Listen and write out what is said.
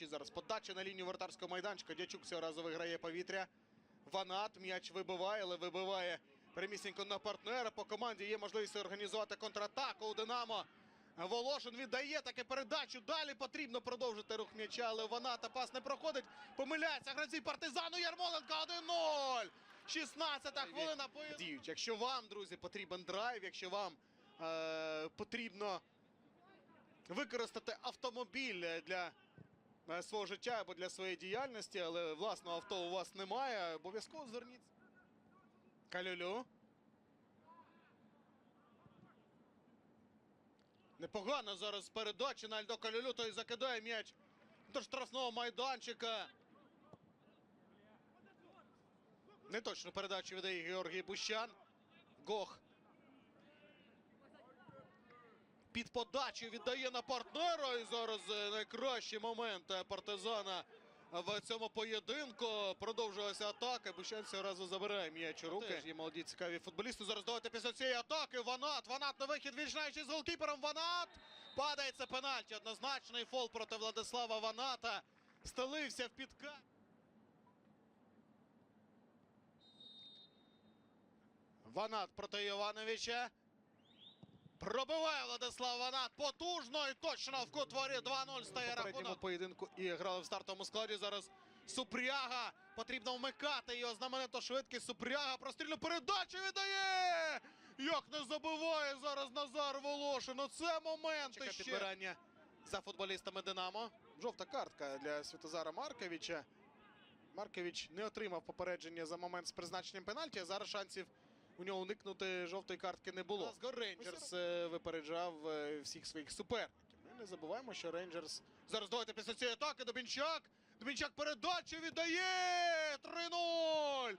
15. Зараз подача на лінію вратарського майданчика. Дячук цього разу виграє повітря. Ванат м'яч вибиває, але вибиває прямісінько на партнера. По команді є можливість організувати контратаку у Динамо. Волошин віддає таки передачу. Далі потрібно продовжити рух м'яча, але Ваната пас не проходить. Помиляється гравці партизану Ярмоленка 1-0. 16-та хвилина. Діють. Якщо вам, друзі, потрібен драйв, якщо вам е, потрібно використати автомобіль для свого життя або для своєї діяльності, але власного авто у вас немає, обов'язково зверніться. Калюлю. Непогано зараз передача на Альдо Калюлю, той закидає м'яч до штрафного майданчика. Неточну передачу віддає Георгій Бущан. Гох. Під подачу віддає на партнера. І зараз е, найкращий момент е, партизана в цьому поєдинку. Продовжилася атака. Бущан цього разу забирає м'яч у руки. Теж є молоді цікаві футболісти. Зараз давайте після цієї атаки. Ванат. Ванат на вихід відчинаючи з голкіпером. Ванат. Падає це пенальті. Однозначний фол проти Владислава Ваната. Стелився в підка. Ванат проти Йовановича. Пробиває Владислав Ванат потужно і точно в кут воріт 2-0 стає рахунок. поєдинку і грали в стартовому складі. Зараз Супряга. Потрібно вмикати його знамениту швидкість. Супряга прострільну передачу віддає! Як не забиває зараз Назар Волошин. Оце момент Чекай, ще. підбирання за футболістами Динамо. Жовта картка для Святозара Марковича. Маркович не отримав попередження за момент з призначенням пенальті, а зараз шансів у нього уникнути жовтої картки не було. Глазго Рейнджерс е, випереджав е, всіх своїх суперників. Ми не забуваємо, що Рейнджерс. Зараз давайте після цієї атаки Дубінчак. Дубінчак передачу віддає 3-0.